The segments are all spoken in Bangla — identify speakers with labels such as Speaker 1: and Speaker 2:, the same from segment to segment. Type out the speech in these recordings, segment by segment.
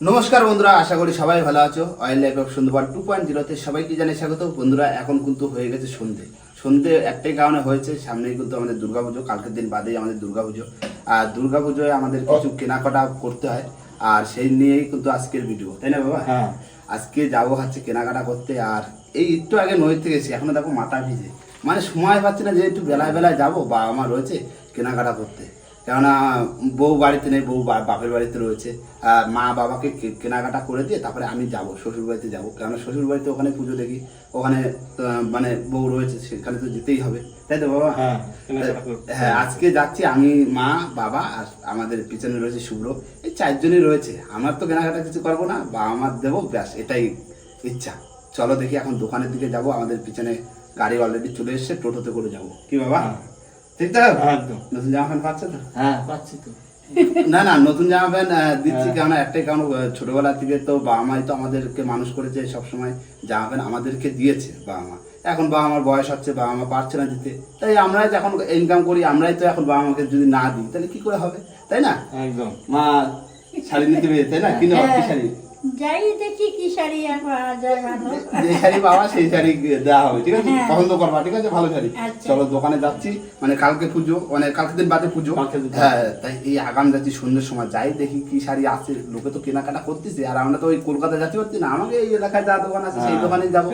Speaker 1: নমস্কার বন্ধুরা আশা করি সবাই ভালো আছো। Oil life of Sundarban two point জিরোতে সবাইকে জানাই স্বাগত। বন্ধুরা এখন কিন্তু হয়ে গেছে সন্ধে। সন্ধে একটাই কারণে হয়েছে সামনেই কিন্তু আমাদের দুর্গাপুজো কালকের দিন বাদেই আমাদের দুর্গাপুজো। আর দুর্গাপুজোয় আমাদের কিছু কেনাকাটা করতে হয় আর সেই নিয়েই কিন্তু আজকের ভিডিও তাই না বাবা?
Speaker 2: হ্যাঁ।
Speaker 1: আজকে যাব হচ্ছে কেনাকাটা করতে আর এই একটু আগে নদীতে গেছি এখনও দেখো মাথা ভিজে। মানে সময় পাচ্ছি না যে একটু বেলায় বেলায় যাব বা আমার রয়েছে কেনাকাটা করতে। কেননা বউ বাড়িতে নেই বউ বাপের বাড়িতে রয়েছে। মা বাবাকে কে- কেনাকাটা করে দিয়ে তারপরে আমি যাব শ্বশুর বাড়িতে যাব। কেননা শ্বশুর বাড়িতে ওখানে পুজো দেখি ওখানে মানে বউ রয়েছে সেখানে তো যেতেই হবে। তাই তো বাবা?
Speaker 2: হ্যাঁ,
Speaker 1: হ্যাঁ আজকে যাচ্ছি আমি মা বাবা আর আমাদের পিছনে রয়েছে শুভ্র। এই চারজনই রয়েছে। আমার তো কেনাকাটা কিছু করব না বা আমার দেবো ব্যাস এটাই ইচ্ছা। চলো দেখি এখন দোকানের দিকে যাব। আমাদের পিছনে গাড়ি অলরেডি চলে এসছে টোটোতে করে যাব। কি বাবা?
Speaker 2: হ্যাঁ।
Speaker 1: নতুন জামা প্যান্ট পাচ্ছে তো?
Speaker 2: হ্যাঁ পাচ্ছি তো।
Speaker 1: না না নতুন জামা প্যান্ট দিচ্ছি
Speaker 2: হ্যাঁ।
Speaker 1: একটাই কারণ ছোটবেলা থেকে তো বাবা মাই তো আমাদেরকে মানুষ করেছে সবসময় জামা প্যান্ট আমাদেরকে দিয়েছে বাবা মা। এখন বাবা আমার বয়স হচ্ছে বাবা মা পারছে না দিতে। তাই আমরাই যখন ইনকাম করি আমরাই তো এখন বাবা মাকে যদি না দিই তাহলে কি করে হবে? তাই না?
Speaker 2: একদম।
Speaker 1: মা শাড়ি নিতে পেরে তাই না? কিনে শাড়ি।
Speaker 3: যাই দেখি কি শাড়ি পাওয়া যায় ভালো।
Speaker 1: যে শাড়ি পাওয়া সেই শাড়ি দেওয়া হবে ঠিক আছে?
Speaker 3: হ্যাঁ।
Speaker 1: পছন্দ করবা ঠিক আছে? ভালো শাড়ি।
Speaker 3: আচ্ছা।
Speaker 1: চলো দোকানে যাচ্ছি। মানে কালকে পুজো মানে কালকে দিন বাদে পুজো। হ্যাঁ তাই এই আগাম যাচ্ছি সন্ধ্যের সময়। যাই দেখি কি শাড়ি আছে লোকে তো কেনাকাটা করতেছে। আর আমরা তো ওই কলকাতা যাচ্ছি পারছি না। আমাকে এই এলাকায় যা দোকান আছে সেই
Speaker 2: হ্যাঁ,
Speaker 1: দোকানে যাব।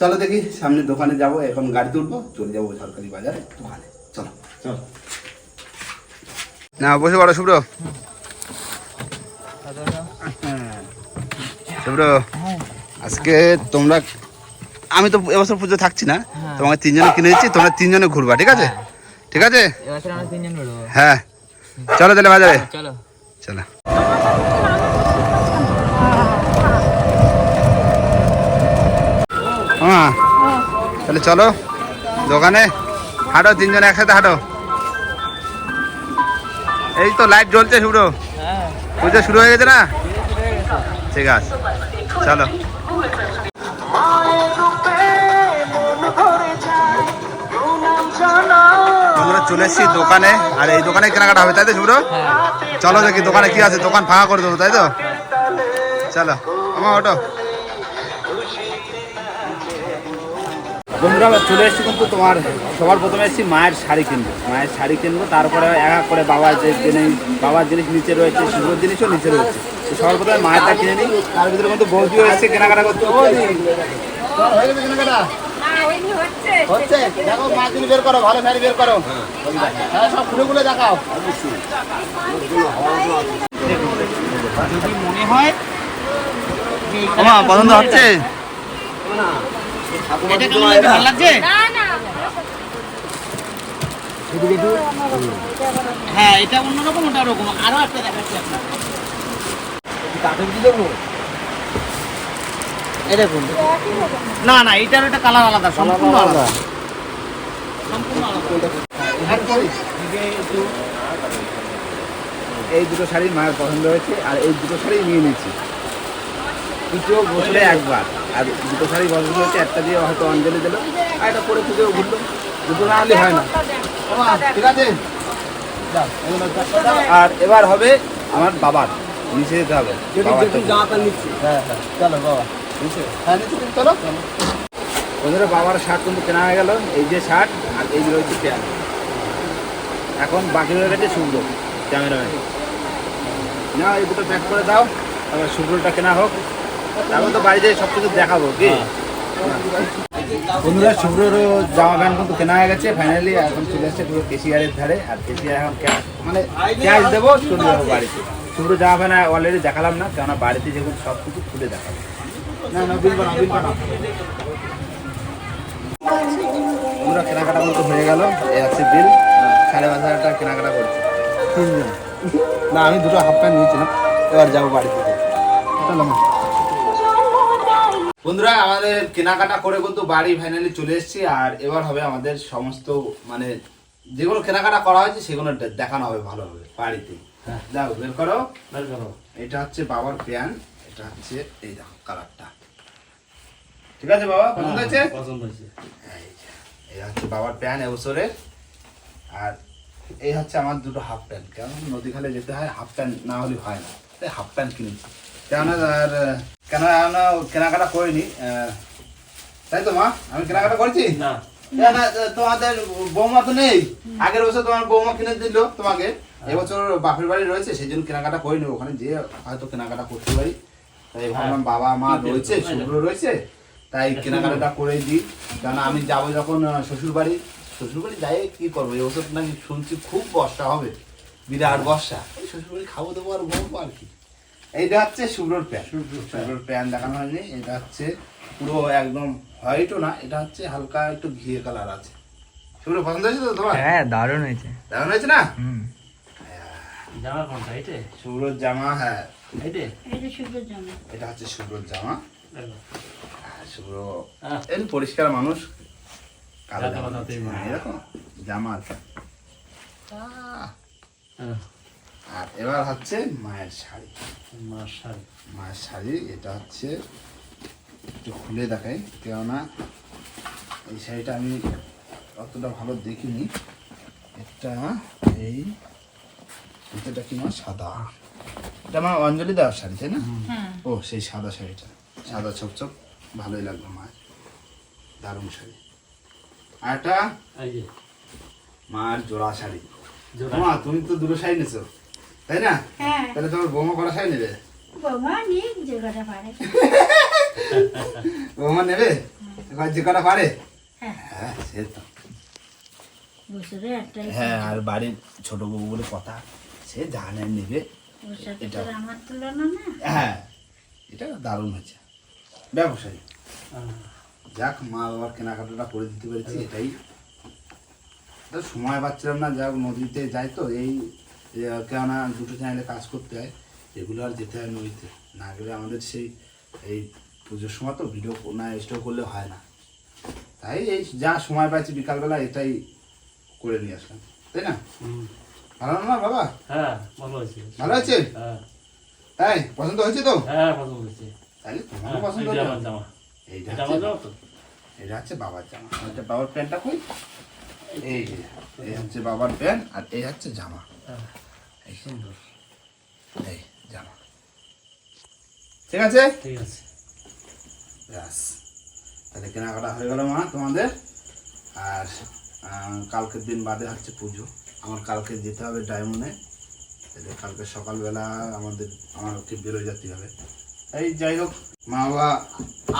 Speaker 1: চলো দেখি সামনে দোকানে যাব এখন গাড়ি তুলবো চলে যাব সরকারি বাজারে দোকানে। চলো।
Speaker 2: চল।
Speaker 1: না বসে পড়ো শুভ্র। আজকে তোমরা আমি তো এবছর পুজো থাকছি না তোমাকে তিনজনে কিনে দিচ্ছি তোমরা তিনজনে ঘুরবা ঠিক আছে? ঠিক আছে? হ্যাঁ। চলো তাহলে বাজারে।
Speaker 4: চলো।
Speaker 1: চলো। হ্যাঁ তাহলে চলো দোকানে। হাঁটো তিনজনে একসাথে হাঁটো। এই তো লাইট জ্বলছে শুভ্র।
Speaker 4: হ্যাঁ।
Speaker 1: পুজো শুরু হয়ে গেছে না? ঠিক আছে। চলো। আমরা চলে এসেছি দোকানে। আর এই দোকানে কেনাকাটা হবে তাই তো শুভ্র চলো দেখি দোকানে কি আছে দোকান ফাঁকা করে দেবো তাই তো? চলো। আমার ওটো বন্ধুরা চলে এসেছি কিন্তু তোমার সবার প্রথমে এসেছি মায়ের শাড়ি কিনবো। মায়ের শাড়ি কিনবো তারপরে এক এক করে বাবার যে জিনিস বাবার জিনিস নিচে রয়েছে শুভ্রর জিনিসও নিচে রয়েছে। তো সবার প্রথমে মায়েরটা কিনে নিই। তার ভিতরে কিন্তু বৌদিও এসেছে কেনাকাটা করতে। বৌদি! হয়ে গেছে কেনাকাটা? হচ্ছে। দেখো বের করো ভালো শাড়ি বের করো। হ্যাঁ। সব খুলে খুলে দেখাও।
Speaker 4: যদি মনে হয়
Speaker 1: পছন্দ হচ্ছে
Speaker 4: এটা কেমন লাগছে? ভালো লাগছে? হ্যাঁ এটা অন্যরকম ওটা ওরকম। আরও একটা দেখাচ্ছি আপনার এই দেখুন। না? না এটার একটা কালার আলাদা সম্পূর্ণ আলাদা। সম্পূর্ণ আলাদা।
Speaker 1: এই দুটো শাড়ি মায়ের পছন্দ হয়েছে আর এই দুটো শাড়ি নিয়ে নিয়েছি। পুজো বছরে একবার। আর দুটো শাড়ি পছন্দ হয়েছে একটা দিয়ে হয়তো অঞ্জলি দিল। আর একটা পরে পুজো ঘুরলো। দুটো না হলে হয় না। ঠিক আছে। আর এবার হবে আমার বাবার। নিচে যেতে হবে। বাবারটা। হ্যাঁ হ্যাঁ। চলো বাবা। নিচে। হ্যাঁ বন্ধুরা বাবার শার্ট কিন্তু কেনা হয়ে গেল। এই যে শার্ট আর এই যে রয়েছে প্যান্ট। এখন বাকি হয়ে গেছে শুভ্র ক্যামেরাম্যান। না এই দুটো প্যাক করে দাও। তারপর শুভ্রটা কেনা হোক। তারপর তো বাড়িতে সব কিছু দেখাবো কি? বন্ধুরা শুভ্ররও জামা প্যান্ট কিন্তু কেনা হয়ে গেছে ফাইনালি এখন চলে আসছে পুরো কেসিয়ারের ধারে আর কেসিয়ার এখন ক্যাশ মানে ক্যাশ দেবো চলে যাব বাড়িতে। শুভ্র জামা প্যান্ট অলরেডি দেখালাম না কেননা বাড়িতে যেগুলো সব কিছু খুলে দেখাবো। না না বিল বানাও বিল বানাও পুরো কেনাকাটা কিন্তু হয়ে গেল এই হচ্ছে বিল সাড়ে পাঁচ হাজার টাকা কেনাকাটা করছে। তিনজন। না আমি দুটো হাফ প্যান্ট নিয়েছিলাম এবার যাব বাড়িতে চলো। বন্ধুরা আমাদের কেনাকাটা করে কিন্তু বাড়ি ফাইনালি চলে এসেছি আর এবার হবে আমাদের সমস্ত মানে যেগুলো কেনাকাটা করা হয়েছে সেগুলো দেখানো হবে ভালোভাবে বাড়িতে। যাও বের করো।
Speaker 2: বের করো।
Speaker 1: এটা হচ্ছে বাবার প্যান এটা হচ্ছে এই দেখো কালারটা। ঠিক আছে বাবা পছন্দ হয়েছে?
Speaker 2: পছন্দ হয়েছে।
Speaker 1: এই হচ্ছে বাবার প্যান এবছরে। আর এই হচ্ছে আমার দুটো হাফ প্যান্ট কারণ নদী খালে যেতে হয় হাফ প্যান্ট না হলে হয় না। তাই হাফ প্যান্ট কিনেছি। কেননা আর কেননা কেনাকাটা করিনি। তাই তো মা? আমি কেনাকাটা করেছি?
Speaker 2: না।
Speaker 1: তোমাদের বৌমা তো নেই। আগের বছর তোমার বৌমা কিনে দিল তোমাকে। এবছর বাপের বাড়ি রয়েছে সেই জন্য কেনাকাটা করিনি। ওখানে যে হয়তো কেনাকাটা করতে পারি। তাই ভাবলাম বাবা মা রয়েছে শুভ্র রয়েছে তাই কেনাকাটাটা করে দিই। কারণ আমি যাব যখন শ্বশুর বাড়ি শ্বশুর বাড়ি যাই কি করব? এবছর নাকি শুনছি খুব বর্ষা হবে। বিরাট বর্ষা। শ্বশুর বাড়ি খাব দেবো আর ঘুমবো আর কি। এইটা হচ্ছে শুভ্রর প্যান্ট শুভ্রর প্যান্ট দেখানো হয়নি এটা হচ্ছে পুরো একদম হোয়াইটও না এটা হচ্ছে হালকা একটু ঘিয়ে কালার আছে। শুভ্র পছন্দ হয়েছে তো তোমার?
Speaker 5: হ্যাঁ দারুণ হয়েছে।
Speaker 1: দারুণ হয়েছে না?
Speaker 5: হুম।
Speaker 2: জামা কোনটা এইটে?
Speaker 1: শুভ্রর জামা হ্যাঁ।
Speaker 2: এইটে?
Speaker 3: এটা শুভ জামা।
Speaker 1: এটা হচ্ছে শুভ্রর জামা। শুভ্র
Speaker 2: আহ,
Speaker 1: এই পরিষ্কার মানুষ। কালো জামা হ্যাঁ, এরকম। জামা। আহ,
Speaker 2: আহ,
Speaker 1: আর এবার হচ্ছে মায়ের শাড়ি।
Speaker 2: মায়ের শাড়ি
Speaker 1: মায়ের শাড়ি এটা হচ্ছে একটু খুলে দেখাই কেননা এই শাড়িটা আমি অতটা ভালো দেখিনি। এটা এই এটা কি মা সাদা? এটা আমার অঞ্জলি দেওয়ার শাড়ি তাই না?
Speaker 3: হ্যাঁ।
Speaker 1: ও সেই সাদা শাড়িটা। সাদা ছোপ ছোপ ভালোই লাগল মায়ের। দারুণ শাড়ি। আর একটা মার জোড়া শাড়ি।
Speaker 2: জোড়া
Speaker 1: মা তুমি তো দুটো শাড়ি নিছো। তাই না?
Speaker 3: হ্যাঁ।
Speaker 1: তাহলে তোমার বৌমা কটা শাড়ি নেবে?
Speaker 3: বৌমা নিয়ে যে কটা পারে।
Speaker 1: বৌমা নেবে? এবার যে কটা পারে?
Speaker 3: হ্যাঁ।
Speaker 1: হ্যাঁ সে তো। হ্যাঁ আর বাড়ির ছোট বউ বলে কথা সে জানে নেবে। এটা-
Speaker 3: আমার তুলনা না?
Speaker 1: হ্যাঁ এটা দারুণ হয়েছে। ব্যবসায়ী। যাক মা বাবার কেনাকাটাটা করে দিতে পেরেছি এটাই। তো সময় পাচ্ছিলাম না যাক নদীতে যাই তো এই কেননা দুটো চ্যানেলে কাজ করতে হয় এগুলো আর যেতে হয় নদীতে। না গেলে আমাদের সেই এই পুজোর সময় তো ভিডিও না স্টোর করলে হয় না। তাই এই যা সময় পাচ্ছি বিকালবেলা এটাই করে নিয়ে আসলাম। তাই না? ভালো না বাবা?
Speaker 2: হ্যাঁ ভালো হয়েছে
Speaker 1: ভালো আছে
Speaker 2: হ্যাঁ।
Speaker 1: তাই পছন্দ হয়েছে তো?
Speaker 2: হ্যাঁ পছন্দ হয়েছে।
Speaker 1: তাহলে
Speaker 2: হ্যাঁ,
Speaker 1: তোমারও পছন্দ
Speaker 2: এই আমার জামা।
Speaker 1: এইটা
Speaker 2: এটা
Speaker 1: হচ্ছে
Speaker 2: আমার জামা তো।
Speaker 1: এটা হচ্ছে বাবার জামা। এটা বাবার প্যান্টটা কই? এই এই হচ্ছে বাবার প্যান্ট আর এই হচ্ছে জামা।
Speaker 2: হ্যাঁ,
Speaker 1: এই
Speaker 2: সুন্দর।
Speaker 1: এই জামা। ঠিক আছে?
Speaker 2: ঠিক আছে।
Speaker 1: ব্যাস। তাহলে কেনাকাটা হয়ে গেল মা তোমাদের। আর কালকের দিন বাদে হচ্ছে পুজো। আমার কালকে যেতে হবে ডায়মন্ডে। তাহলে কালকে সকালবেলা আমাদের আমাকে বেরোয় যেতে হবে। এই যাই হোক মা বাবা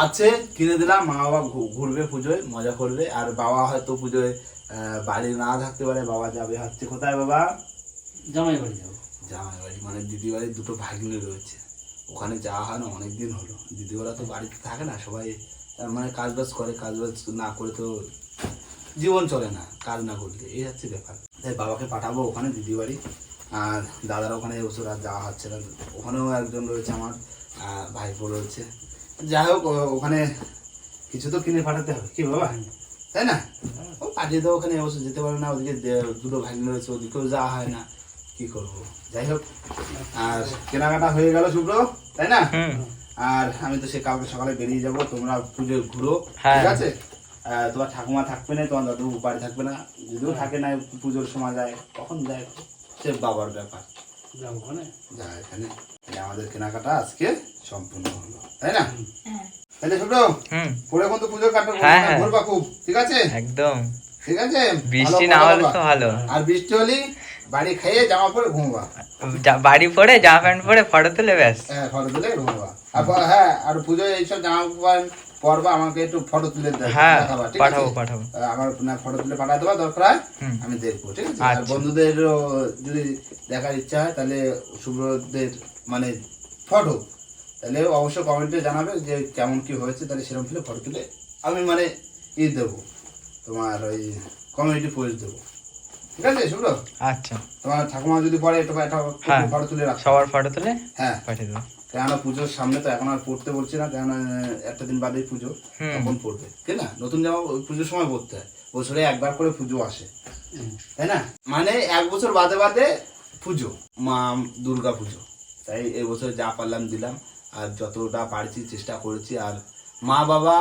Speaker 1: আছে কিনে দিলাম। মা বাবা ঘুরবে পুজোয় মজা করবে। আর বাবা হয়তো পুজোয় বাড়ি না থাকতে পারে। বাবা যাবে হচ্ছে কোথায় বাবা?
Speaker 2: জামাই বাড়ি যাব।
Speaker 1: জামাই বাড়ি মানে দিদি বাড়ির দুটো ভাগ্নে রয়েছে। ওখানে যাওয়া হয় না অনেক দিন হলো। দিদিওরা তো বাড়িতে থাকে না, সবাই মানে কাজ বাজ করে, কাজ বাজ না করে তো জীবন চলে না, কাজ না করলে। এই হচ্ছে ব্যাপার। তাই বাবাকে পাঠাবো ওখানে দিদি বাড়ি আর দাদারা ওখানে এবছর আর যাওয়া হচ্ছে না। ওখানেও একজন রয়েছে আমার ভাইপো রয়েছে। যাই হোক ওখানে কিছু তো কিনে পাঠাতে হবে। কি বাবা? তাই না? ও পাঠিয়ে দেবো ওখানে এবছর যেতে পারে না, ওদিকে দুটো ভাগ্নে রয়েছে, ওদিকেও যাওয়া হয় না। কি করব? যাই হোক আর কেনাকাটা হয়ে গেল শুভ্র তাই না? আর আমি তো সে কালকে সকালে বেরিয়ে যাব তোমরা পুজো ঘুরো
Speaker 5: হ্যাঁ।
Speaker 1: ঠিক আছে তোমার ঠাকুমা থাকবে না তোমার দাদু বাড়ি থাকবে না যদিও থাকে না পুজোর সময় যায় কখন যায়? সে বাবার ব্যাপার।
Speaker 2: যাব ওখানে?
Speaker 1: যা এখানে। আমাদের কেনাকাটা আজকে সম্পূর্ণ হলো তাই না?
Speaker 3: হ্যাঁ।
Speaker 1: তাহলে শুভ্র? পরে কিন্তু পুজো কাটবে
Speaker 5: হ্যাঁ, হ্যাঁ।
Speaker 1: ঘুরবা খুব ঠিক আছে?
Speaker 5: একদম।
Speaker 1: ঠিক আছে?
Speaker 5: বৃষ্টি না হলে তো ভালো।
Speaker 1: আর বৃষ্টি হলে বাড়ি খেয়ে জামা পরে ঘুমবা।
Speaker 5: বাড়ি পরে জামা প্যান্ট পরে ফটো তুলে ব্যাস।
Speaker 1: হ্যাঁ ফটো তুলে ঘুমাবা। আর হ্যাঁ আর পুজোয় এইসব জামা প্যান্ট পরবা আমাকে একটু ফটো তুলে দে-
Speaker 5: হ্যাঁ পাঠাবো পাঠাবো।
Speaker 1: আমার না ফটো তুলে পাঠাতে দেবা দরকার আমি দেখব ঠিক আছে? আর
Speaker 5: আচ্ছা।
Speaker 1: বন্ধুদের যদি দেখার ইচ্ছা হয় তাহলে শুভ্রদের মানে ফটো। তাহলে অবশ্যই কমেন্টে জানাবে যে কেমন কি হয়েছে তাহলে সেরকম ফিলে ফটো তুলে আমি মানে ই দেবো। তোমার ওই কমিউনিটি পোস্ট দেবো। ঠিক আছে শুভ্র
Speaker 5: আচ্ছা।
Speaker 1: তোমার ঠাকুমা যদি পরে একটু একটা। ফটো তুলে রাখো।
Speaker 5: সবার ফটো তুলে
Speaker 1: হ্যাঁ।
Speaker 5: পাঠিয়ে দেবো।
Speaker 1: কেননা পুজোর সামনে তো এখন আর পড়তে বলছি না কেননা একটা দিন বাদেই পুজো। তখন পড়বে। ঠিক না? নতুন জামা পুজোর সময় পড়তে হয়। বছরে একবার করে পুজো আসে। তাই না? মানে এক বছর বাদে বাদে পুজো মা দুর্গা পুজো। তাই এই বছর যা পারলাম দিলাম আর যতটা পারছি চেষ্টা করেছি আর মা বাবা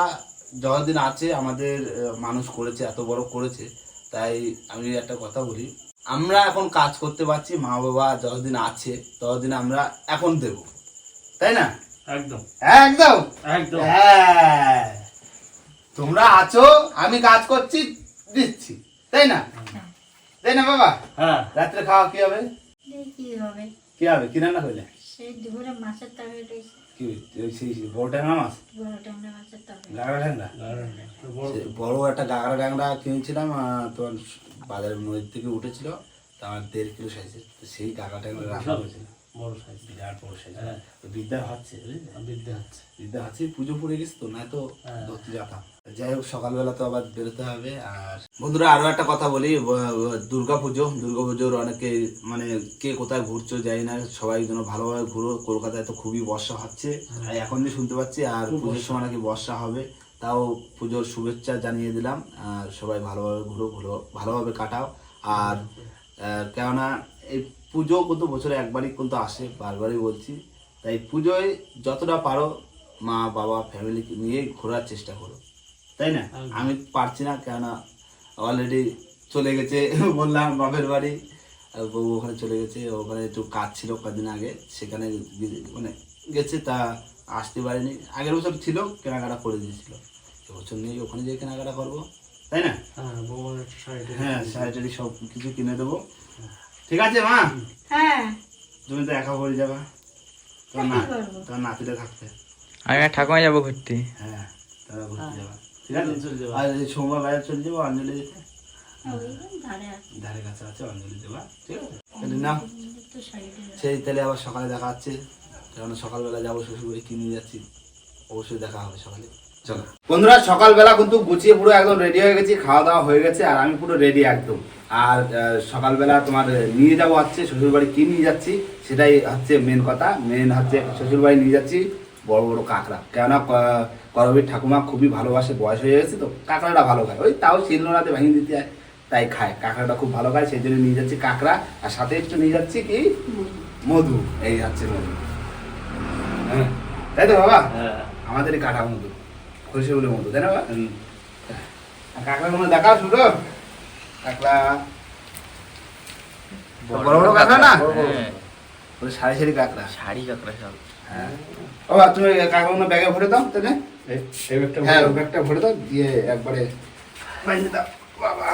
Speaker 1: যতদিন আছে আমাদের মানুষ করেছে এত বড় করেছে তাই আমি একটা কথা বলি। আমরা এখন কাজ করতে পারছি মা বাবা যতদিন আছে ততদিন আমরা এখন দেব। তাই না?
Speaker 2: একদম।
Speaker 1: একদম?
Speaker 2: একদম।
Speaker 1: হ্যাঁ। তোমরা আছো আমি কাজ করছি দিচ্ছি। তাই না? তাই না বাবা?
Speaker 2: হ্যাঁ।
Speaker 1: রাত্রে খাওয়া কি হবে?
Speaker 3: কি হবে?
Speaker 1: কি হবে? কি রান্না করলে?
Speaker 3: সেই দুপুরে মাছের তরকারি রয়েছে
Speaker 1: কি সেই সেই বড় ট্যাংরা মাছ?
Speaker 3: বড় টান্ডা মাছের তরকারি।
Speaker 1: গাগরা ট্যাংরা?
Speaker 2: বড়।
Speaker 1: একটা গাগরা ট্যাংরা কিনেছিলাম তোমার বাজারের নদীর থেকে উঠেছিল তা আমার দেড় কিলো সাইজের সেই গাগরা ট্যাংরা রান্না
Speaker 2: বিশাল
Speaker 1: করেছিল
Speaker 2: বড় সাইজ
Speaker 1: বিরাট বড় সাইজ
Speaker 2: হ্যাঁ।
Speaker 1: বিদ্যা হচ্ছে বুঝলি?
Speaker 2: বিদ্যা হচ্ছে।
Speaker 1: বিদ্যা হচ্ছে পুজো পড়ে গেছে তো না তো
Speaker 2: হ্যাঁ।
Speaker 1: ধরতে যেতাম। যাই হোক সকালবেলা তো আবার বেরোতে হবে। আর বন্ধুরা আরও একটা কথা বলি দুর্গা পুজো দুর্গা পুজোর অনেকে মানে কে কোথায় ঘুরছো যাই না সবাই যেন ভালোভাবে ঘুরো। কলকাতায় তো খুবই বর্ষা হচ্ছে এখন যে শুনতে পাচ্ছি আর পুজোর সময় নাকি বর্ষা হবে। তাও পুজোর শুভেচ্ছা জানিয়ে দিলাম। আর সবাই ভালোভাবে ঘুরো ঘুরো ভালোভাবে কাটাও। আর কেননা এই পুজো কিন্তু বছরে একবারই কিন্তু আসে বারবারই বলছি। তাই পুজোয় যতটা পারো মা বাবা ফ্যামিলি নিয়ে ঘোরার চেষ্টা করো। তাই না? আমি পারছি না কেননা অলরেডি চলে গেছে বললাম বাপের বাড়ি। আর বউ ওখানে চলে গেছে ওখানে একটু কাজ ছিল কদিন আগে সেখানে গিয়ে- মানে গেছে তা আসতে পারিনি। আগের বছর ছিল কেনাকাটা করে দিয়েছিল। এবছর নেই ওখানে যেয়ে কেনাকাটা করব। তাই না?
Speaker 2: হ্যাঁ শাড়ি
Speaker 1: হ্যাঁ শাড়ি সব কিছু কিনে দেবো। ঠিক আছে মা?
Speaker 3: হ্যাঁ।
Speaker 1: তুমি তো একা পড়ে যাবা। তোমার না তোমার নাতিটা থাকতে।
Speaker 5: আমি ঠাকুমা যাব ঘুরতে।
Speaker 1: হ্যাঁ তারা ঘুরতে যাবা। ঠিক আছে? আর সোমবার বাইরে চলে যাব অঞ্জলি দিতে
Speaker 3: ধারে
Speaker 1: কাছে আছে অঞ্জলি দেবা ঠিক আছে?
Speaker 3: শাড়িটা
Speaker 1: সেই তাহলে আবার সকালে দেখা হচ্ছে। কারণ সকালবেলা যাব শ্বশুরবাড়ি কিনে যাচ্ছি। অবশ্যই দেখা হবে সকালে। চলো। বন্ধুরা সকালবেলা কিন্তু গুছিয়ে পুরো একদম রেডি হয়ে গেছি খাওয়া দাওয়া হয়ে গেছে আর আমি পুরো রেডি একদম। আর সকালবেলা তোমার নিয়ে যাব হচ্ছে শ্বশুরবাড়ি কি নিয়ে যাচ্ছি সেটাই হচ্ছে মেন কথা। মেন হচ্ছে শ্বশুরবাড়ি নিয়ে যাচ্ছি বড় বড় কাঁকড়া। কেননা করবীর ঠাকুমা খুবই ভালোবাসে বয়স হয়ে গেছে তো কাঁকড়াটা ভালো খায়। ওই তাও শিলনোড়াতে ভেঙে দিতে হয় তাই খায়। কাঁকড়াটা খুব ভালো খায় সেই জন্য নিয়ে যাচ্ছি কাঁকড়া। আর সাথে একটু নিয়ে যাচ্ছি কি? মধু। এই হচ্ছে মধু। হ্যাঁ তাই তো বাবা?
Speaker 2: হ্যাঁ।
Speaker 1: আমাদেরই কাটা মধু খুশি বলে মধু তাই না বাবা? কাঁকড়া কোনো দেখাও শুধু? কাঁকড়া। বড় বড় কাঁকড়া না?
Speaker 5: হ্যাঁ।
Speaker 1: সারি সারি কাঁকড়া।
Speaker 5: শাড়ি কাঁকড়া সব।
Speaker 1: হ্যাঁ। বাবা তুমি কাঁকড়াগুলো ব্যাগে ভরে দাও তাহলে।
Speaker 2: এই
Speaker 1: হ্যাঁ ওই ব্যাগটা ভরে দাও দিয়ে একবারে বাইন্ধে দাও বাবা।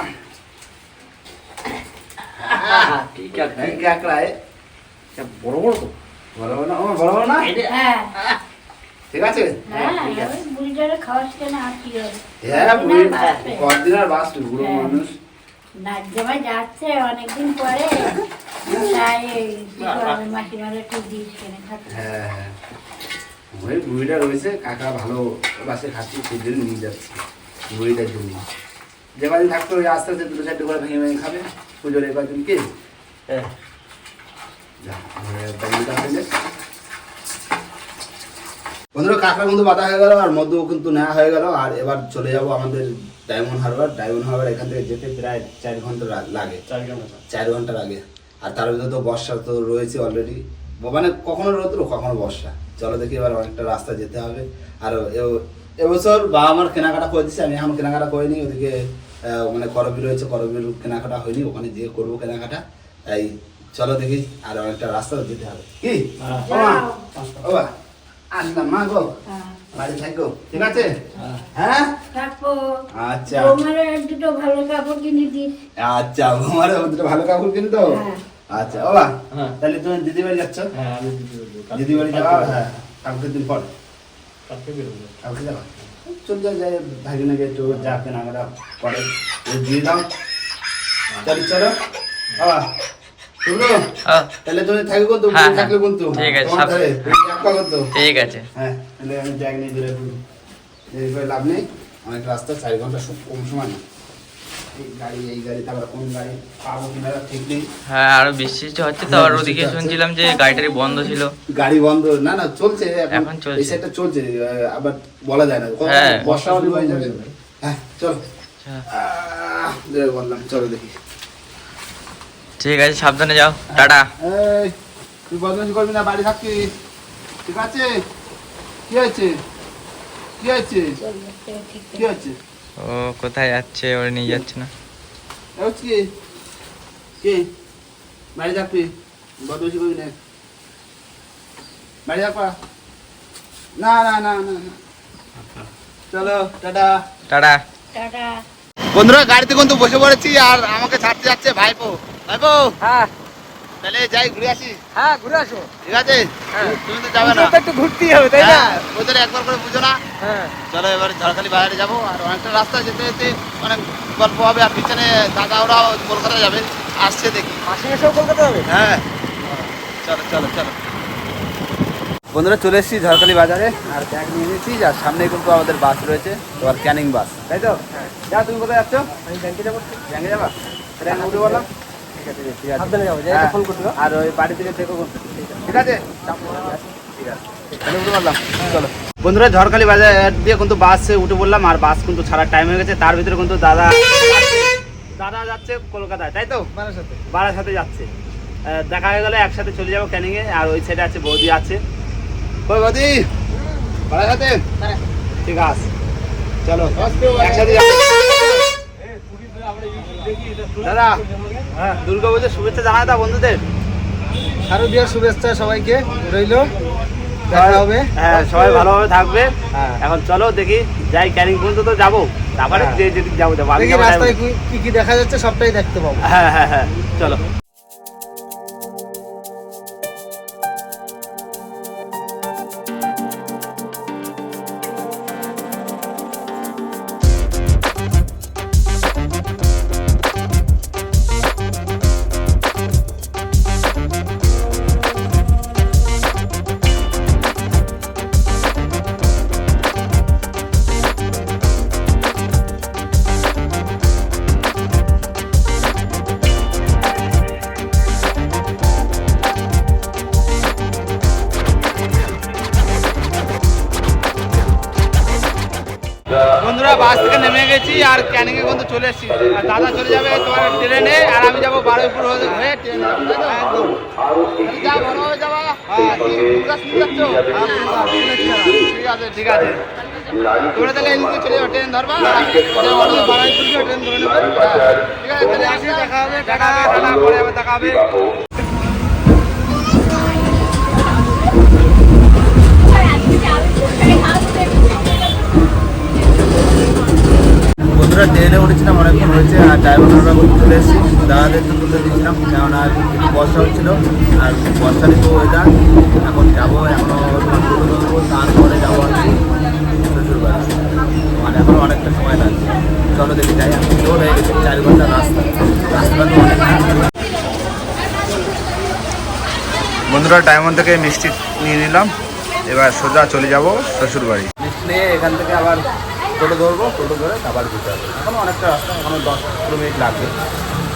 Speaker 2: ঠিক আছে।
Speaker 1: এই কাঁকড়া এ
Speaker 2: বড় বড় তো।
Speaker 1: বড় বড় না বড় বড় না?
Speaker 3: হ্যাঁ।
Speaker 1: ঠিক আছে?
Speaker 3: হ্যাঁ ওই বুড়িটারে খাওয়াস কেন আর কি হবে?
Speaker 1: হ্যাঁ
Speaker 3: কদিন আর
Speaker 1: বুড়ো। মানুষ।
Speaker 3: যাচ্ছে অনেকদিন পরে। তাই মাসিমারা
Speaker 1: হ্যাঁ। ওই বুড়িটা রয়েছে কাকা ভালো বাসে খাচ্ছি সেই জন্য নিয়ে যাচ্ছি বুড়িটার জন্য। যে কদিন থাকতো ওই আস্তে আস্তে দুটো চারটে করে ভেঙে ভেঙে খাবে পুজোর এই কদিন কি
Speaker 2: হ্যাঁ।
Speaker 1: এবার বন্ধুরা কাঁকড়া কিন্তু বাতা হয়ে গেল আর মধু কিন্তু নেওয়া হয়ে গেল আর এবার চলে যাব আমাদের ডায়মন্ড হারবার ডায়মন্ড হারবার এখান থেকে যেতে প্রায় চার ঘণ্টা লাগে।
Speaker 2: চার ঘণ্টা।
Speaker 1: চার ঘণ্টা লাগে আর তার ভিতরে তো বর্ষা তো রয়েছে অলরেডি মানে কখনো রৌদ্র কখনো বর্ষা। চলো দেখি এবার অনেকটা রাস্তা যেতে হবে। আর এবছর বাবা আমার কেনাকাটা করে দিচ্ছে আমি এখন কেনাকাটা করিনি ওদিকে মানে করবি রয়েছে করবির কেনাকাটা হয়নি ওখানে যেয়ে করব কেনাকাটা। তাই চলো দেখি আর অনেকটা রাস্তা যেতে হবে। কি?
Speaker 2: হ্যাঁ।
Speaker 1: মা, আসলাম মা গো।
Speaker 3: হ্যাঁ।
Speaker 1: বাড়ি থাকো ঠিক আছে?
Speaker 2: হ্যাঁ।
Speaker 1: হ্যাঁ? আচ্ছা।
Speaker 3: দুটো ভালো কাপড় কিনে দিস।
Speaker 1: আচ্ছা দুটো ভালো কাপড় কিনতো
Speaker 3: হ্যাঁ।
Speaker 1: আচ্ছা ও বা,
Speaker 2: হ্যাঁ।
Speaker 1: তাহলে তুমি দিদি বাড়ি যাচ্ছ?
Speaker 2: হ্যাঁ আমি দিদি বলব
Speaker 1: দিদি বাড়ি যাওয়া হ্যাঁ কালকে দিন পর।
Speaker 2: কালকে বেরোবো।
Speaker 1: কালকে যাওয়া চল যা যাই ভাগিনাকে একটু যা কেনাকাটা ওই দিয়ে দাও। চলো চলো। বাবা তাহলে তুমি থাকবে কিন্তু
Speaker 5: হ্যাঁ,
Speaker 1: তুমি থাকলে কিন্তু।
Speaker 5: ঠিক আছে, ঠিক আছে।
Speaker 1: হ্যাঁ তাহলে আমি ব্যাগ নিয়ে দূরে লাভ নেই। অনেক রাস্তা চার ঘণ্টা কম সময় না
Speaker 5: হ্যাঁ আরও বৃষ্টি হচ্ছে তো আর ওদিকে শুনছিলাম যে গাড়িটারি বন্ধ ছিল।
Speaker 1: গাড়ি বন্ধ না না চলছে
Speaker 5: এখন চলছে।
Speaker 1: এই চলছে আবার বলা যায় না।
Speaker 5: হ্যাঁ।
Speaker 1: বর্ষা হয়ে যাবে। হ্যাঁ। চলো।
Speaker 5: আচ্ছা,
Speaker 1: আহ, বের বললাম চলো দেখি।
Speaker 5: ঠিক আছে সাবধানে যাও। টাটা।
Speaker 1: তুই বদমাশি করবি না বাড়ি থাকবি ঠিক আছে? কি হয়েছে? কি হয়েছে? কি হয়েছে?
Speaker 5: ও কোথায় যাচ্ছে? ওরে নিয়ে যাচ্ছে না।
Speaker 1: কি? কি? বাড়ি যাক তুই করবি না বাড়ি যাক না না না না না। চলো টাটা।
Speaker 5: টাটা।
Speaker 3: টাটা।
Speaker 1: বন্ধুরা গাড়িতে কিন্তু বসে পড়েছি আর আমাকে ছাড়তে যাচ্ছে ভাইপো। ভাইপো!
Speaker 4: হ্যাঁ।
Speaker 1: তাহলে যাই ঘুরে আসি।
Speaker 4: হ্যাঁ ঘুরে আসো।
Speaker 1: ঠিক আছে? তুমি তো যাবে না।
Speaker 4: একটু ঘুরতেই হবে তাই না?
Speaker 1: হ্যাঁ ওদের একবার করে বুঝো না।
Speaker 4: হ্যাঁ।
Speaker 1: চলো এবারে ঝড়খালি বাজারে যাব আর অনেকটা রাস্তা যেতে যেতে অনেক গল্প হবে আর পিছনে দাদা ওরাও কলকাতা যাবে আসছে দেখি।
Speaker 4: মাসে এসেও কলকাতা হবে
Speaker 1: হ্যাঁ। চলো চলো চলো। বন্ধুরা চলে এসেছি ঝড়খালি বাজারে আর ব্যাগ নিয়ে নিয়েছি আর সামনে কিন্তু আমাদের বাস রয়েছে তোমার ক্যানিং বাস তাই তো? যা তুমি কোথায় যাচ্ছ?
Speaker 4: আমি ব্যাংকে যাব।
Speaker 1: ব্যাঙ্গে যাবা? তাহলে উঠে বললাম ঠিক আছে ঠিক আছে
Speaker 4: সাবধানে যাব যাই
Speaker 1: হ্যাঁ।
Speaker 4: ফোন
Speaker 1: আর ওই বাড়ি থেকে দেখো ঠিক আছে? ঠিক আছে। তাহলে উঠে বললাম চলো। বন্ধুরা ঝড়খালি বাজার দিয়ে কিন্তু বাসে উঠে বললাম আর বাস কিন্তু ছাড়ার টাইম হয়ে গেছে। তার ভিতরে কিন্তু দাদা দাদা যাচ্ছে কলকাতায় তাই তো?
Speaker 4: বাবার সাথে
Speaker 1: যাচ্ছে। দেখা হয়ে গেলে একসাথে চলে যাব ক্যানিংয়ে আর ওই সাইডে আছে বৌদি আছে। কই বৌদি? বাড়ার ঠিক আছে। চলো। একসাথে যাব। দাদা হ্যাঁ দুর্গা পুজোর শুভেচ্ছা জানায় দা বন্ধুদের।
Speaker 4: শারদীয় শুভেচ্ছা সবাইকে রইল দেখা হবে।
Speaker 1: হ্যাঁ সবাই ভালোভাবে থাকবে।
Speaker 4: হ্যাঁ।
Speaker 1: এখন চলো দেখি যাই ক্যানিং পর্যন্ত তো যাব। তারপরে
Speaker 4: হ্যাঁ।
Speaker 1: যে যেদিক যাব যাব।
Speaker 4: রাস্তায় কি কি দেখা যাচ্ছে সবটাই দেখতে পাবো।
Speaker 1: হ্যাঁ হ্যাঁ হ্যাঁ। চলো। তোমরা তাহলে এদিকে চলে যাবে ট্রেন ধরবা ট্রেন ধরে নেবে। হ্যাঁ, ঠিক আছে তাহলে আসি দেখা হবে দেখা হবে টাটা পরে আবার দেখা হবে। বন্ধুরা ট্রেনে উঠেছিলাম অনেকক্ষণ হয়েছে আর ড্রাইভাররা চলে এসেছি। দাদাদের তো তুলে দিয়েছিলাম কেননা বর্ষা হচ্ছিল আর বর্ষা নিতে ওয়েদার এখন যাব এখনও তোমার টোটো ধরবো তারপরে যাব আর মানে এখন অনেকটা সময় লাগছে চলো দেখি যাই আমি জোর হয়ে গেছে চার ঘণ্টা রাস্তা। রাস্তাটা তো অনেক বন্ধুরা ডায়মন্ড থেকে মিষ্টি নিয়ে নিলাম। এবার সোজা চলে যাব শ্বশুর বাড়ি মিষ্টি নিয়ে এখান থেকে আবার টোটো ধরবো টোটো ধরে আবার ঘুরতে হবে এখনও অনেকটা রাস্তা এখনও দশ পনেরো মিনিট লাগবে।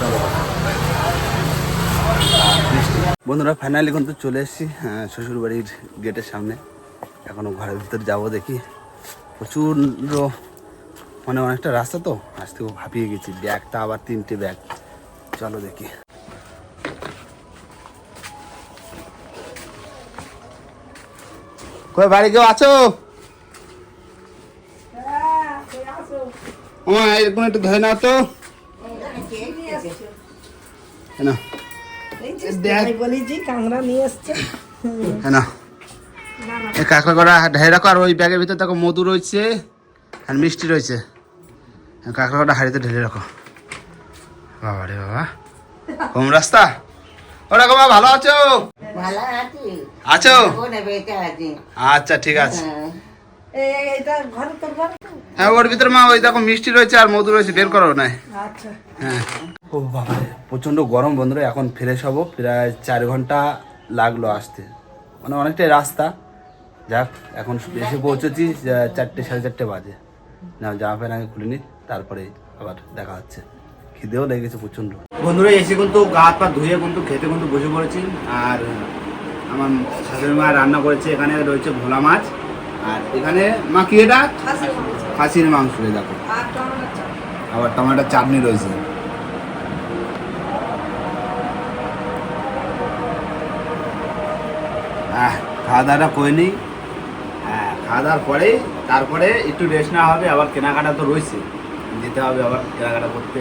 Speaker 1: চলো। বন্ধুরা ফাইনালি কিন্তু চলে এসেছি হ্যাঁ, শ্বশুর বাড়ির গেটের সামনে। এখনও ঘরের ভিতরে যাব দেখি। প্রচুর মানে অনেকটা রাস্তা তো? আজ থেকে ভাবিয়ে গেছি। ব্যাগটা আবার তিনটে ব্যাগ। চলো দেখি। কই বাড়ি কেউ আছো? এরকম একটু ধরে নাও তো। না কাঁকড়া করা রাখো আর ওই ব্যাগের ভিতরে দেখো মধু রয়েছে আর মিষ্টি রয়েছে। কাঁকড়া কটা হাড়িতে ঢেলে রাখো। বাবা রে বাবা। কম রাস্তা? ওরা বাবা ভালো আছো?
Speaker 6: আছো।
Speaker 1: আচ্ছা ঠিক আছে।
Speaker 6: তো?
Speaker 1: হ্যাঁ ওর ভিতরে মা ওই দেখো মিষ্টি রয়েছে আর মধু রয়েছে বের করো না
Speaker 6: আচ্ছা।
Speaker 1: হ্যাঁ। ও বাবা প্রচণ্ড গরম বন্ধুরা এখন ফ্রেশ হব। প্রায় চার ঘণ্টা লাগল আসতে। মানে অনেকটাই রাস্তা। যাক এখন এসে পৌঁছেছি চারটে সাড়ে চারটে বাজে। না জামা প্যান্ট আগে খুলে নি। তারপরে আবার দেখা হচ্ছে। খিদেও লেগেছে প্রচণ্ড। বন্ধুরা এসে কিন্তু গা হাত পা ধুয়ে কিন্তু খেতে কিন্তু বসে পড়েছি। আর আমার শাশুড়ি মা রান্না করেছে এখানে রয়েছে ভোলা মাছ। আর এখানে মা কি এটা? খাসির মাংস। দেখো। আবার টমেটোর চাটনি রয়েছে। খাওয়া দাওয়াটা করে নিই। হ্যাঁ খাওয়া দাওয়ার পরে তারপরে একটু রেস্ট নেওয়া হবে আবার কেনাকাটা তো রয়েছে। যেতে হবে আবার কেনাকাটা করতে।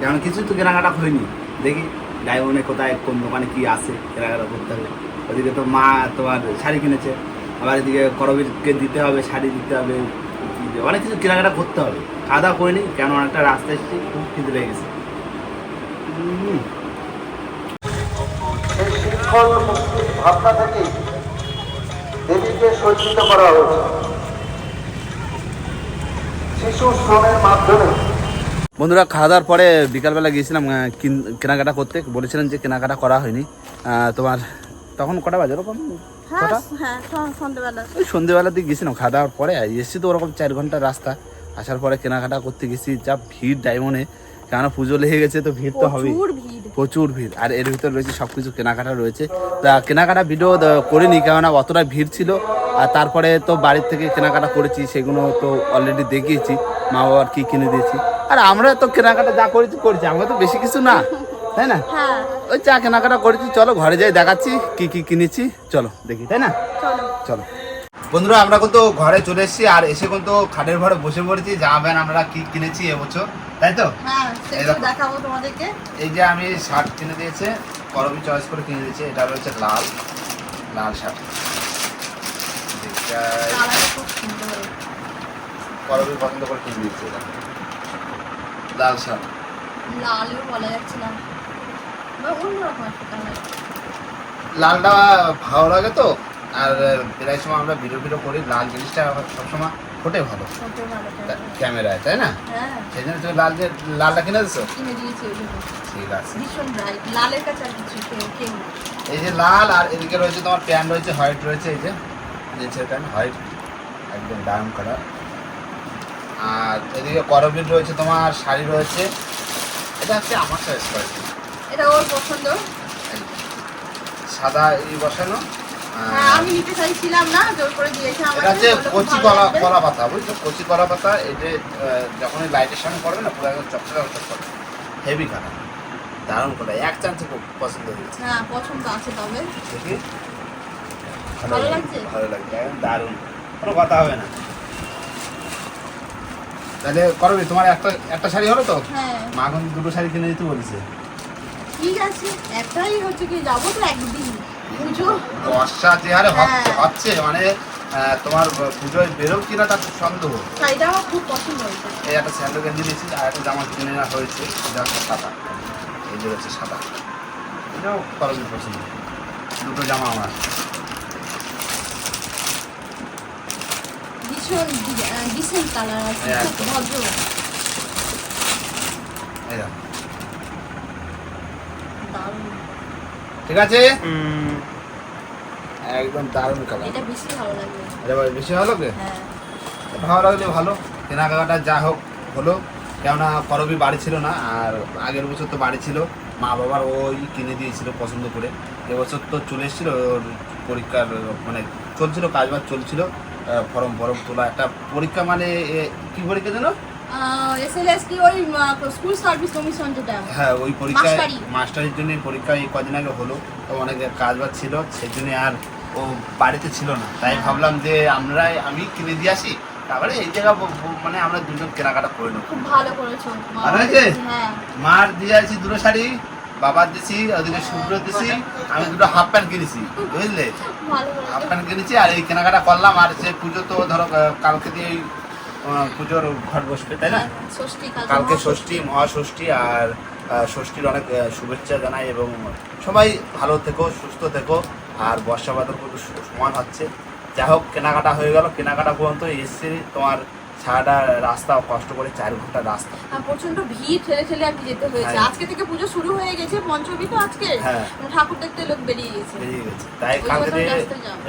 Speaker 1: কারণ কিছু তো কেনাকাটা হয়নি। দেখি ডায়মন্ডে কোথায়, কোন দোকানে কি আসে কেনাকাটা করতে হবে। ওদিকে তো মা তোমার শাড়ি কিনেছে। আবার এদিকে করবীরকে দিতে হবে, শাড়ি দিতে হবে। অনেক কিছু কেনাকাটা করতে হবে। খাওয়া দাওয়া করিনি, কেন অনেকটা রাস্তা এসেছি, খুব খিদে লেগে গেছে।
Speaker 7: ভাবনা থেকে দেবীকে সজ্জিত করা হয়েছে।
Speaker 1: বন্ধুরা খাওয়া দাওয়ার পরে বিকালবেলা গিয়েছিলাম কিন- কেনাকাটা করতে। বলেছিলেন যে কেনাকাটা করা হয়নি। তোমার তখন কটা বাজে ওরকম?
Speaker 8: হ্যাঁ সন্ধ্যেবেলা
Speaker 1: ওই সন্ধ্যেবেলা দিয়ে গেছিলাম খাওয়া দাওয়ার পরে এসেছি তো ওরকম চার ঘণ্টা রাস্তা। আসার পরে কেনাকাটা করতে গেছি যা ভিড় ডায়মন্ডে। কেন পুজো লেগে গেছে তো ভিড় তো হবেই।
Speaker 8: প্রচুর ভিড়।
Speaker 1: আর এর ভিতর রয়েছে সব কিছু কেনাকাটা রয়েছে। তা কেনাকাটা ভিডিও করিনি কেননা অতটা ভিড় ছিল। আর তারপরে তো বাড়ির থেকে কেনাকাটা করেছি সেগুলো তো অলরেডি দেখিয়েছি মা বাবার কী কিনে দিয়েছি। আর আমরা তো কেনাকাটা যা করেছি করেছি আমরা তো বেশি কিছু না তাই না?
Speaker 8: হ্যাঁ।
Speaker 1: ওই চা কেনাকাটা করেছি চলো ঘরে যাই দেখাচ্ছি কি কি কিনেছি চলো দেখি তাই না?
Speaker 8: চলো।
Speaker 1: বন্ধুরা আমরা কিন্তু ঘরে চলে এসেছি আর এসে কিন্তু খাটের ঘরে বসে পড়েছি জামা প্যান্ট আমরা কি কিনেছি এবছর তাই তো?
Speaker 8: হ্যাঁ দেখাবো তোমাদেরকে।
Speaker 1: এই যে আমি শার্ট কিনে দিয়েছে করবি চয়েস করে কিনে দিয়েছে এটা রয়েছে লাল লাল শার্ট। করবি পছন্দ করে কিনে এটা লাল শার্ট
Speaker 8: লালও বলা যাচ্ছে না। বা অন্যরকম একটা কালার
Speaker 1: লালটা ভালো লাগে তো আর প্রায় সময় আমরা ভিডিও ভিডিও করি লাল জিনিসটা সবসময় ফোটে ভালো। ক্যামেরায় তাই না?
Speaker 8: হ্যাঁ।
Speaker 1: সেই জন্য তুমি লাল যে লালটা কিনে দিছো ঠিক আছে।
Speaker 8: লালের কাছে।
Speaker 1: এই যে লাল আর এদিকে রয়েছে তোমার প্যান্ট রয়েছে হোয়াইট রয়েছে এই যে। জিন্সের প্যান্ট হোয়াইট একদম ডায়মন্ড কালার আর এদিকে করবির রয়েছে তোমার শাড়ি রয়েছে। এটা হচ্ছে আমার সাইজ করেছে
Speaker 8: এটা ওর পছন্দ।
Speaker 1: সাদা এই বসানো।
Speaker 8: হ্যাঁ আমি নিতে চাইছিলাম না জোর করে দিয়েছে
Speaker 1: এটা
Speaker 8: আমাকে
Speaker 1: হচ্ছে কচি কলা। কলা পাতা বুঝছ? কচি কলা পাতা আহ, যখন লাইটের সামনে পড়বে না পুরো একদম চকচকা চকচক হেভি কালার দারুণ কালার এক চান্সে খুব পছন্দ হয়েছে।
Speaker 8: হ্যাঁ পছন্দ আছে তবে।
Speaker 1: দেখি।
Speaker 8: ভালো লাগছে?
Speaker 1: ভালো লাগছে দারুণ। কোনো কথা হবে না। তাহলে করবি তোমার একটা একটা শাড়ি হলো তো?
Speaker 8: হ্যাঁ।
Speaker 1: মা এখন দুটো শাড়ি কিনে দিতে বলেছে।
Speaker 8: ঠিক আছে একটাই হচ্ছে কি যাব তো একদিন। পুজো।
Speaker 1: বর্ষা যে হারে হচ্ছে
Speaker 8: হ্যাঁ।
Speaker 1: মানে তোমার পুজোয় কিনা তার খুব সন্দেহ।
Speaker 8: শাড়িটা আমার খুব পছন্দ হয়েছে।
Speaker 1: এই একটা স্যান্ডো গেঞ্জি দিয়েছি আর একটা জামা কিনে নেওয়া হয়েছে এটা হচ্ছে সাদা। এই যে হচ্ছে সাদা। এটাও করবি পছন্দ। দুটো জামা আমার।
Speaker 8: ভীষণ ডিসেন্ট কালার আছে
Speaker 1: হ্যাঁ,
Speaker 8: খুব ভদ্র।
Speaker 1: ঠিক আছে? একদম দারুণ কালার
Speaker 8: এটা বেশি ভালো লাগবে।
Speaker 1: এটা বল, বেশি ভালো লাগে
Speaker 8: হ্যাঁ।
Speaker 1: ভালো লাগলে ভালো। কেনাকাটা যা হোক হলো। কেননা করবি বাড়ি ছিল না আর আগের বছর তো বাড়ি ছিল। মা বাবার ওই কিনে দিয়েছিল পছন্দ করে। এবছর তো চলে এসেছিল ওর পরীক্ষার মানে চলছিল কাজবাজ চলছিল। ফর্ম ফরম তোলা একটা পরীক্ষা মানে কি পরীক্ষা যেন?
Speaker 8: ওই স্কুল সার্ভিস কমিশন যেটা?
Speaker 1: হ্যাঁ ওই মাস্টারের জন্য পরীক্ষা এই কদিন আগে হলো তো অনেক কাজ বাজ ছিল সেই জন্য আর ও বাড়িতে ছিল না। তাই ভাবলাম যে আমরা আমি কিনে দিয়ে আসি তারপরে এই জায়গা মানে আমরা দুজন কেনাকাটা করে নেব।
Speaker 8: খুব ভালো করেছ।
Speaker 1: ভালো হয়েছে?
Speaker 8: হ্যাঁ।
Speaker 1: মার দিয়ে আসি দুটো শাড়ি বাবার দিছি ওদিকে শুভ্র দিছি আমি দুটো হাফ প্যান্ট কিনেছি বুঝলে? হাফ প্যান্ট কিনেছি আর এই কেনাকাটা করলাম আর সে পুজো তো ধরো কালকে দিয়ে পুজোর ঘট বসবে তাই না?
Speaker 8: হ্যাঁ, কালকে
Speaker 1: ষষ্ঠী মহাষষ্ঠী আর ষষ্ঠীর অনেক শুভেচ্ছা জানাই এবং সবাই ভালো থেকো সুস্থ থেকো আর বর্ষা বাদল সু- সমান হচ্ছে। যাই হোক কেনাকাটা হয়ে গেল কেনাকাটা পর্যন্ত এসছে তোমার সারাটা রাস্তা কষ্ট করে চার ঘণ্টা রাস্তা
Speaker 8: প্রচণ্ড ভিড় ঠেলে ঠেলে আর যেতে হয়েছে।
Speaker 1: হ্যাঁ।
Speaker 8: আজকে থেকে পুজো শুরু হয়ে গেছে পঞ্চমী তো আজকে।
Speaker 1: হ্যাঁ।
Speaker 8: ঠাকুর দেখতে লোক বেরিয়ে গেছে।
Speaker 1: বেরিয়ে গেছে। তাই কালকে দিয়ে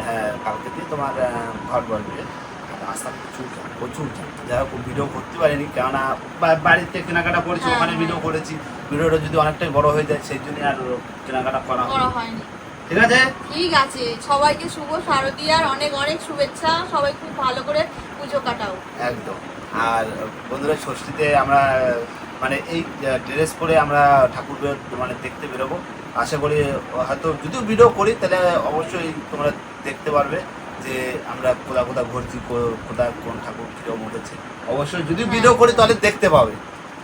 Speaker 1: হ্যাঁ কালকে দিয়ে তোমার ঘর বলবে। রাস্তা প্রচুর জ্যাম, প্রচুর জ্যাম। যাই হোক ভিডিও করতে পারিনি কেননা বাড়িতে কেনাকাটা করেছি
Speaker 8: হ্যাঁ,
Speaker 1: ওখানে
Speaker 8: হ্যাঁ।
Speaker 1: ভিডিও করেছি। ভিডিওটা যদি অনেকটাই বড় হয়ে যায় সেই জন্য আর কেনাকাটা করা
Speaker 8: করা হয়নি।
Speaker 1: ঠিক আছে?
Speaker 8: ঠিক আছে। সবাইকে শুভ শারদীয়ার অনেক অনেক শুভেচ্ছা। সবাই খুব ভালো করে পুজো কাটাও।
Speaker 1: একদম। আর বন্ধুরা ষষ্ঠীতে আমরা মানে এই ড্রেস পরে আমরা ঠাকুর মানে দেখতে বেরোবো। আশা করি হয়তো যদিও ভিডিও করি তাহলে অবশ্যই তোমরা দেখতে পারবে যে আমরা কোথা কোথা ঘুরছি কোথায় কোন ঠাকুর কীরকম উঠেছে। অবশ্যই যদি ভিডিও করি তাহলে দেখতে পাবে।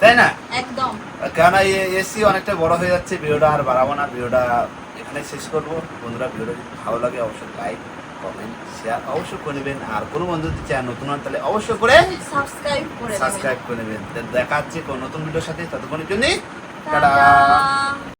Speaker 1: তাই না?
Speaker 8: একদম।
Speaker 1: কেননা এসি অনেকটা বড় হয়ে যাচ্ছে ভিডিওটা আর বাড়াবো না ভিডিওটা এখানে শেষ করব। বন্ধুরা ভিডিওটা যদি ভালো লাগে অবশ্যই লাইক কমেন্ট শেয়ার অবশ্যই করে নেবেন। আর কোনো বন্ধু যদি চ্যানেল নতুন হন তাহলে অবশ্যই করে
Speaker 8: সাবস্ক্রাইব করে
Speaker 1: সাবস্ক্রাইব করে নেবেন। দেখা হচ্ছে কোনো নতুন ভিডিওর সাথে ততক্ষণের জন্য
Speaker 8: টাটা।